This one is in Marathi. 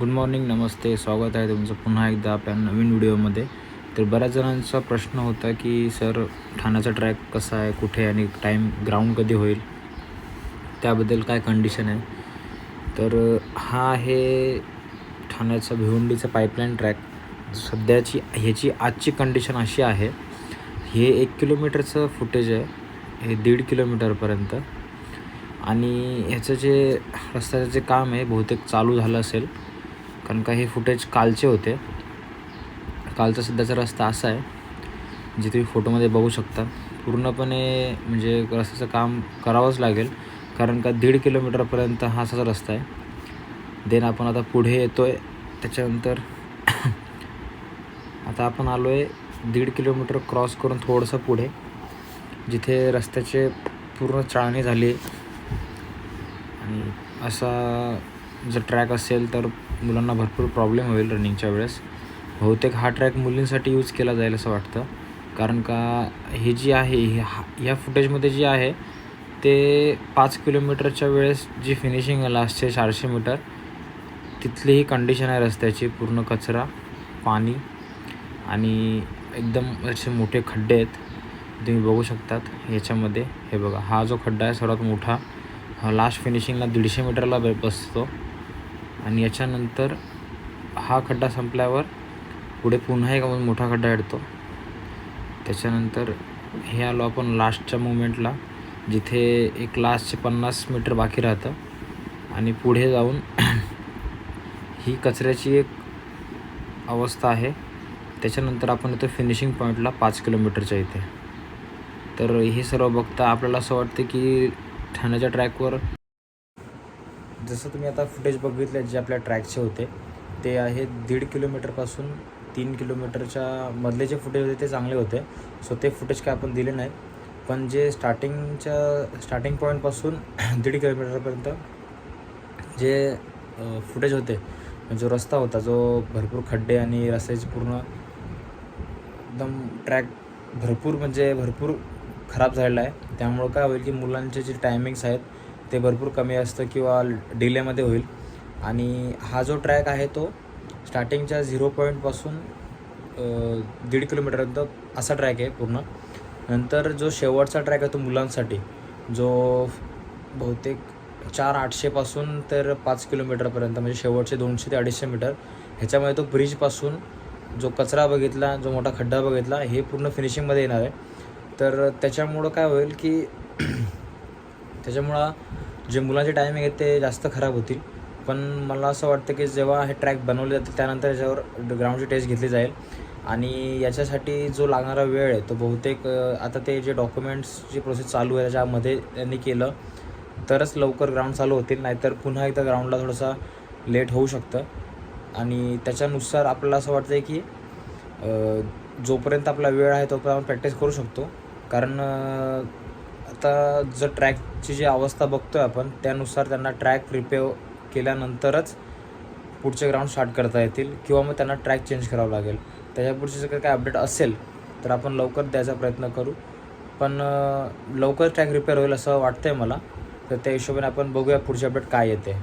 गुड मॉर्निंग नमस्ते स्वागत आहे तुमचं पुन्हा एकदा आपल्या नवीन व्हिडिओमध्ये. तर बऱ्याच जणांचा प्रश्न होता की सर ठाण्याचा ट्रॅक कसा आहे कुठे आणि टाईम ग्राउंड कधी होईल? त्याबद्दल काय कंडिशन आहे? तर हा आहे ठाण्याचा भिवंडीचा पाईपलाईन ट्रॅक सध्याची ह्याची आजची कंडिशन अशी आहे. हे एक किलोमीटरचं फुटेज आहे. हे दीड किलोमीटरपर्यंत आणि ह्याचं जे रस्त्याचं जे काम आहे बहुतेक चालू झालं असेल. कारण का हे फुटेज कालचे होते. कालचा सध्याचा रस्ता असा आहे जे तुम्ही फोटोमध्ये बघू शकता. पूर्णपणे म्हणजे रस्त्याचं काम करावंच लागेल. कारण का दीड किलोमीटरपर्यंत हा असाच रस्ता आहे. देन आपण आता पुढे येतो आहे त्याच्यानंतर आता आपण आलो आहे दीड किलोमीटर क्रॉस करून थोडंसं पुढे जिथे रस्त्याचे पूर्ण चाळणी झाली. आणि असा जर ट्रॅक असेल तर मुलांना भरपूर प्रॉब्लेम होईल रनिंगच्या वेळेस. बहुतेक हा ट्रॅक मुलींसाठी यूज केला जाईल असं वाटतं. कारण का हे जी आहे हे हा ह्या फुटेजमध्ये जी आहे ते पाच किलोमीटरच्या वेळेस जी फिनिशिंग आहे लास्टचे चारशे मीटर तिथली ही कंडिशन आहे रस्त्याची पूर्ण कचरा पाणी आणि एकदम असे मोठे खड्डे आहेत. तुम्ही बघू शकतात ह्याच्यामध्ये हे बघा हा जो खड्डा आहे सर्वात मोठा हा लास्ट फिनिशिंगला दीडशे मीटरला बसतो. आणि याच्यानंतर हा खड्डा संपल्यावर पुढे पुन्हा एक मोठा खड्डा येतो त्याच्यानंतर हे आलो आपण लास्टच्या मुवमेंटला जिथे एक लास्टचे पन्नास मीटर बाकी राहतं. आणि पुढे जाऊन ही कचऱ्याची एक अवस्था आहे. त्याच्यानंतर आपण येतो फिनिशिंग पॉईंटला पाच किलोमीटरच्या इथे. तर हे सर्व बघता आपल्याला असं वाटतं की ठाण्याच्या ट्रॅकवर जसं तुम्ही आता फुटेज बघितले जे आपल्या ट्रॅकचे होते ते आहे दीड किलोमीटरपासून तीन किलोमीटरच्या मधले जे फुटेज होते ते चांगले होते. सो ते फुटेज काय आपण दिले नाही. पण जे स्टार्टिंगच्या स्टार्टिंग पॉईंटपासून दीड किलोमीटरपर्यंत जे फुटेज होते जो रस्ता होता जो भरपूर खड्डे आणि रस्त्याची पूर्ण एकदम ट्रॅक भरपूर म्हणजे भरपूर खराब झालेला आहे. त्यामुळं काय होईल की मुलांचे जे टायमिंग्स आहेत ते भरपूर कमी असतं किंवा डिलेमध्ये होईल. आणि हा जो ट्रॅक आहे तो स्टार्टिंगच्या झिरो पॉईंटपासून दीड किलोमीटरपर्यंत असा ट्रॅक आहे पूर्ण. नंतर जो शेवटचा ट्रॅक आहे तो मुलांसाठी जो बहुतेक चार आठशेपासून तर पाच किलोमीटरपर्यंत म्हणजे शेवटचे दोनशे ते अडीचशे मीटर ह्याच्यामध्ये तो ब्रिजपासून जो कचरा बघितला जो मोठा खड्डा बघितला हे पूर्ण फिनिशिंगमध्ये येणार आहे. तर त्याच्यामुळं काय होईल की त्याच्यामुळं जे मुलांचे टायमिंग आहेत ते जास्त खराब होतील. पण मला असं वाटतं की जेव्हा हे ट्रॅक बनवले जाते त्यानंतर याच्यावर ग्राउंडची टेस्ट घेतली जाईल. आणि याच्यासाठी जो लागणारा वेळ आहे तो बहुतेक आता ते जे डॉक्युमेंट्सची प्रोसेस चालू आहे त्याच्यामध्ये त्यांनी केलं तरच लवकर ग्राउंड चालू होतील नाहीतर पुन्हा एकदा ग्राउंडला थोडंसा लेट होऊ शकतं. आणि त्याच्यानुसार आपल्याला असं वाटतं आहे की जोपर्यंत आपला वेळ आहे तोपर्यंत आपण प्रॅक्टिस करू शकतो. कारण आता जर ट्रॅकची जी अवस्था बघतोय आपण त्यानुसार त्यांना ट्रॅक रिपेअर केल्यानंतरच पुढचे ग्राउंड स्टार्ट करता येतील किंवा मग त्यांना ट्रॅक चेंज करावं लागेल. त्याच्या पुढचे जर काय अपडेट असेल तर आपण लवकर द्यायचा प्रयत्न करू. पण लवकर ट्रॅक रिपेअर होईल असं वाटतंय मला. तर त्या हिशोबाने आपण बघूया पुढचे अपडेट काय येते.